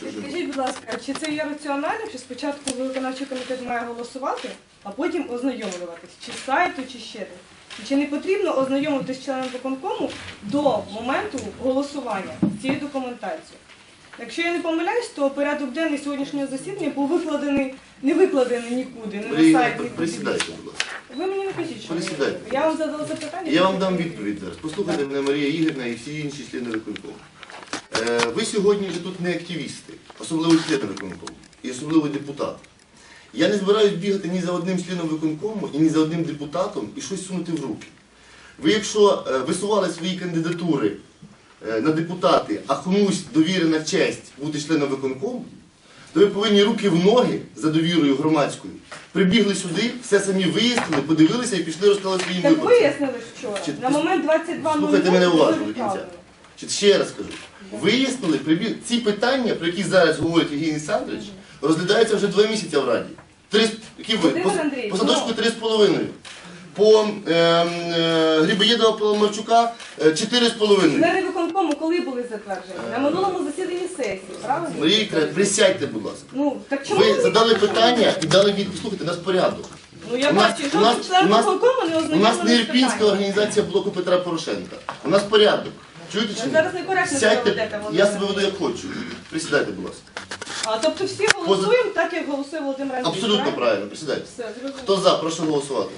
Підкажіть, будь ласка, чи це є раціонально, чи спочатку виконавчий комітет має голосувати, а потім ознайомлюватись, чи з сайту, чи ще десь? І Чи не потрібно ознайомитись з членом виконкому до моменту голосування з цією документацією? Якщо я не помиляюсь, то порядок денний сьогоднішнього засідання був викладений, не викладений нікуди, не на При- сайт, Присідайте, будь ласка. Ви мені не кажіть, що Присідайте. ви- я вам задала запитання. Я вам дам відповідь зараз. Послухайте мене Марія Ігорівна і всі інші члени виконкому. Е, ви сьогодні вже тут не активісти, особливо члени виконкому, і особливо депутати. Я не збираюсь бігати ні за одним членом виконкому і ні за одним депутатом і щось сунути в руки. Ви, якщо е, висували свої кандидатури е, на депутати, а комусь довірена честь бути членом виконкому, то ви повинні руки в ноги за довірою громадською. Прибігли сюди, все самі вияснили, подивилися і пішли розказали своїм Так виборцям. вияснили вчора. Чи- На момент 22.00 Слухайте мене уважно до кінця. Ще раз кажу, вияснили, прибіг... ці питання, про які зараз говорить Євгеній Олександрович, розглядаються вже два місяці в Раді. Три, які ви? По, по садочку ну. три з половиною. По ем, е, Грибоєдова Поломарчука е, чотири з виконкому коли були затверджені? На минулому засіданні сесії, правильно? Марія Вікторівна, присядьте, будь ласка. Ну, так чому Ви ви задали питання і дали відповідь. Слухайте, у нас порядок. Ну я У нас- бачу, що член виконкому не У нас не Ірпінська організація блоку Петра Порошенка. У нас порядок. Чуєте чи ні? зараз некоректно ведете, Сядьте, Володимир я себе веду як хочу. Присідайте, будь ласка. А тобто всі голосуємо так, як голосує Володимир Андрійович, Абсолютно правильно, присідайте. Все, зрозуміло. Хто за, прошу голосувати.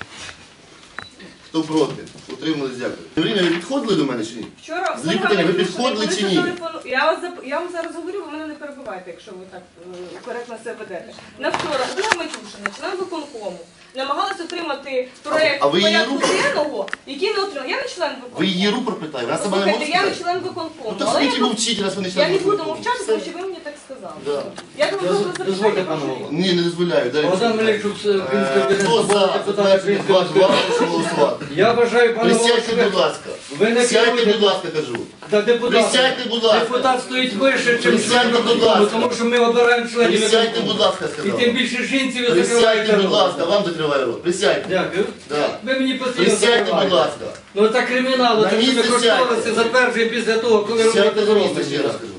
Хто проти? Утримались, дякую. Ви підходили до мене чи ні? Вчора ви підходили чи ні? Я, вас зап- я вам зараз говорю, ви мене не перебивайте, якщо ви так е, коректно себе ведете. На вчора була Матюшина, член виконкому, намагалась отримати проєкт А ви її порядку рупор? денного, який не отримав. Я не член виконкому. Ви її рупор питаєте, вона себе не може Слухайте, я не сказати. член Ну виконкому. але я, мовчіть, раз ви не я член не буду виконкому. мовчати, тому що ви мені. Да. Я думаю, що ви дозвольте, пане. Голово. Ні, не дозволяю. Далі. Богдан Мелічук, Е, Українська Хто за? Затвердження прошу голосувати. Я бажаю, пане Голово, Присядьте, будь ласка. ви не Сядьте, керуєте. будь ласка, кажу. Та депутат, Присядьте, будь ласка. депутат стоїть вище, ніж Присядьте, член будь ласка. тому що ми обираємо членів Присядьте, будь ласка, І сказав. тим більше жінці ви Присядьте, будь рот. ласка, вам закриваю рот. Присядьте. Дякую. Да. Ви мені постійно Присядьте, будь закриваєте. ласка. Ну це кримінал, На тому що місце сядьте. затверджуємо після того, коли Сядьте робите ще раз кажу.